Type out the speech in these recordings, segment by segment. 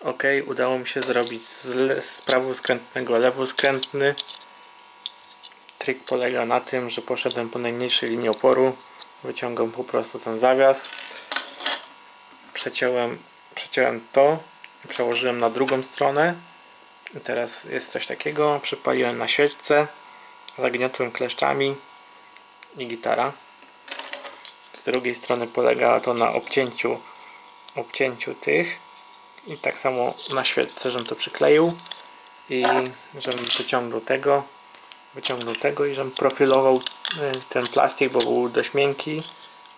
Ok, udało mi się zrobić z, z prawoskrętnego lewoskrętny. Trik polega na tym, że poszedłem po najmniejszej linii oporu. Wyciągam po prostu ten zawias. Przeciąłem, przeciąłem to. Przełożyłem na drugą stronę. I teraz jest coś takiego. Przypaliłem na świeczce. Zagniotłem kleszczami. I gitara. Z drugiej strony polega to na obcięciu, obcięciu tych i tak samo na świeczce, żebym to przykleił i żebym wyciągnął tego, wyciągnął tego i żebym profilował y, ten plastik, bo był dość miękki,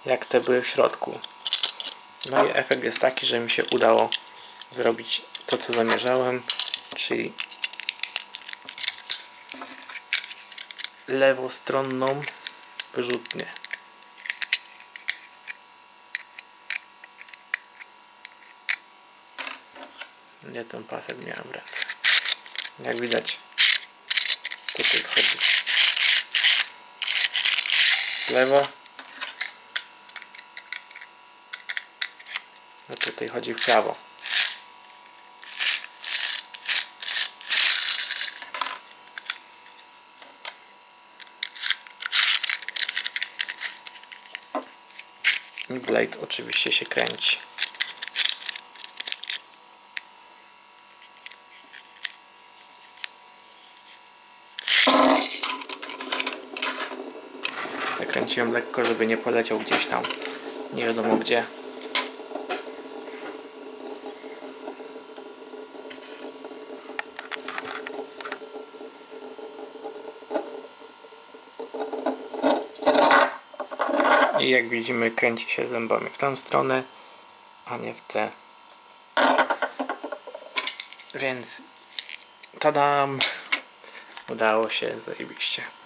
jak te były w środku. No i efekt jest taki, że mi się udało zrobić to, co zamierzałem, czyli lewostronną wyrzutnię. Nie ten pasek miałem w ręce. Jak widać, tutaj wchodzi w lewo. A tutaj chodzi w prawo. I blade oczywiście się kręci. Zakręciłem lekko, żeby nie poleciał gdzieś tam. Nie wiadomo gdzie. I jak widzimy kręci się zębami w tę stronę, a nie w tę. Więc tadam! Udało się zajebiście.